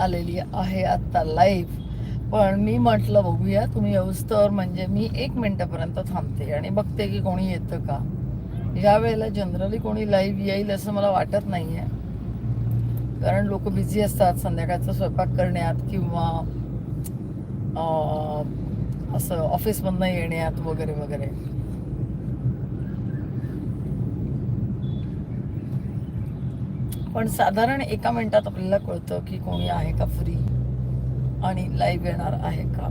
आलेली आहे आत्ता लाईव्ह पण मी म्हटलं बघूया तुम्ही येऊस्तर म्हणजे मी एक मिनटापर्यंत थांबते आणि बघते की कोणी येतं का. ह्या वेळेला जनरली कोणी लाईव्ह येईल असं मला वाटत नाही आहे कारण लोक बिझी असतात संध्याकाळचा स्वयंपाक करण्यात किंवा असं ऑफिसमधनं येण्यात वगैरे वगैरे. पण साधारण एका मिनिटात आपल्याला कळतं की कोणी आहे का फ्री आणि लाईव्ह येणार आहे का?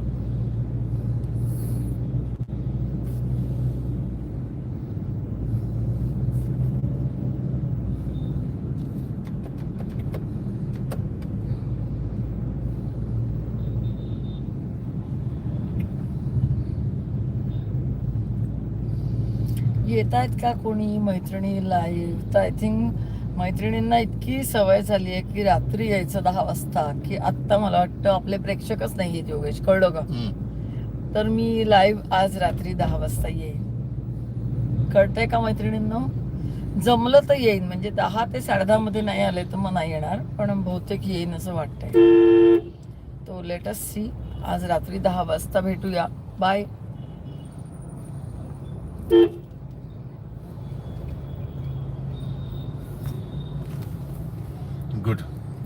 येत आहेत का कोणी? मैत्रिणी लाईव्ह तर आय थिंक मैत्रिणींना इतकी सवय झाली आहे की रात्री यायचं दहा वाजता की आत्ता मला वाटतं आपले प्रेक्षकच नाही आहेत योगेश कळलं का? तर मी लाईव्ह आज रात्री दहा वाजता येईन. कळतंय का मैत्रिणींनो? जमलं तर येईन म्हणजे दहा ते साडेदहा मध्ये नाही आले तर मग नाही येणार पण बहुतेक येईन असं वाटतंय. तो लेटस्ट सी आज रात्री दहा वाजता भेटूया. Bye good.